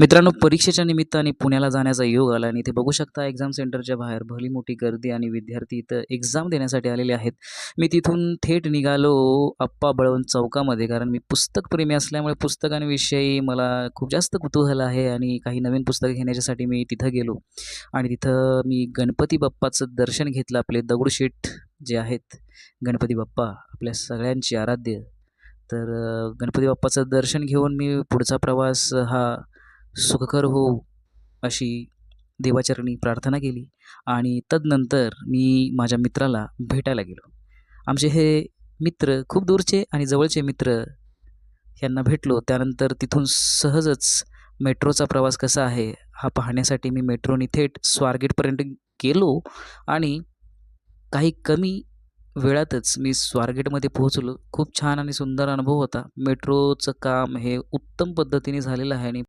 मित्रांनो परीक्षेच्या निमित्ताने पुण्याला जाण्याचा योग आला आणि इथे बघू शकता एक्झाम सेंटरच्या बाहेर भली मोठी गर्दी आणि विद्यार्थी इथं एक्झाम देण्यासाठी आलेले आहेत. मी तिथून थेट निघालो आप्पा बळवंत चौकामध्ये कारण मी पुस्तकप्रेमी असल्यामुळे पुस्तकांविषयी मला खूप जास्त कुतूहल आहे आणि काही नवीन पुस्तकं घेण्याच्यासाठी मी तिथं गेलो. आणि तिथं मी गणपती बाप्पाचं दर्शन घेतलं आपले दगडूशेठ जे आहेत गणपती बाप्पा आपल्या सगळ्यांची आराध्य. तर गणपती बाप्पाचं दर्शन घेऊन मी पुढचा प्रवास हा सुखकर हो अशी देवाचरणी प्रार्थना केली आणि तदनंतर मी माझ्या मित्राला भेटायला गेलो. आमचे हे मित्र खूप दूरचे आणि जवळचे मित्र यांना भेटलो. त्यानंतर तिथून सहजच मेट्रोचा प्रवास कसा आहे हा पाहण्यासाठी मी मेट्रोनी थेट स्वारगेटपर्यंत गेलो आणि काही कमी वेळातच मी स्वारगेटमध्ये पोहोचलो. खूप छान आणि सुंदर अनुभव होता. मेट्रोचं काम हे उत्तम पद्धतीने झालेलं आहे आणि